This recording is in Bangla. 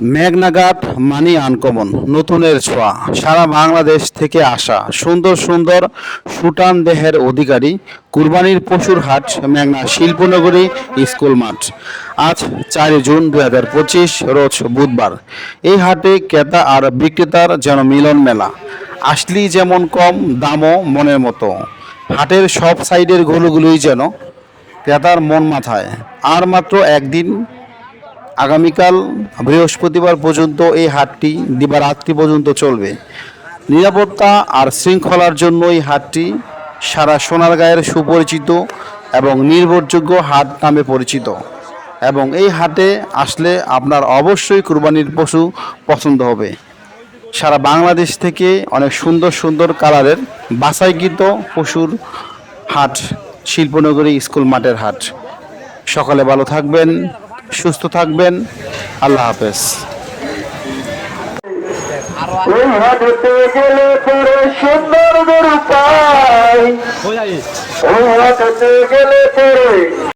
মেঘনাঘাট, মানি আনকমন, নতুনের ছোঁয়া, সারা বাংলাদেশ থেকে আসা সুন্দর সুন্দর সুটান দেহের অধিকারী কুরবানির পশুর হাট, মেঘনা শিল্পনগরী স্কুল মাঠ। আজ চারই জুন দু হাজার পঁচিশ, রোজ বুধবার। এই হাটে ক্রেতা আর বিক্রেতার যেন মিলন মেলা। আসলেই যেমন কম, দামও মনের মতো। হাটের সব সাইডের গরুগুলোই যেন ক্রেতার মন মাথায়। আর মাত্র একদিন আগামীকাল বৃহস্পতিবার পর্যন্ত এই হাটটি দিবারাত্রি পর্যন্ত চলবে। নিরাপত্তা আর শৃঙ্খলার জন্য এই হাটটি সারা সোনারগাঁয়ের সুপরিচিত এবং নির্ভরযোগ্য হাট নামে পরিচিত। এবং এই হাটে আসলে আপনার অবশ্যই কুরবানির পশু পছন্দ হবে। সারা বাংলাদেশ থেকে অনেক সুন্দর সুন্দর কালারের বাছাইকৃত পশুর হাট শিল্পনগরী স্কুল মাঠের হাট। সকালে ভালো থাকবেন। সুস্থ থাকবেন। আল্লাহ হাফেজ। সুন্দর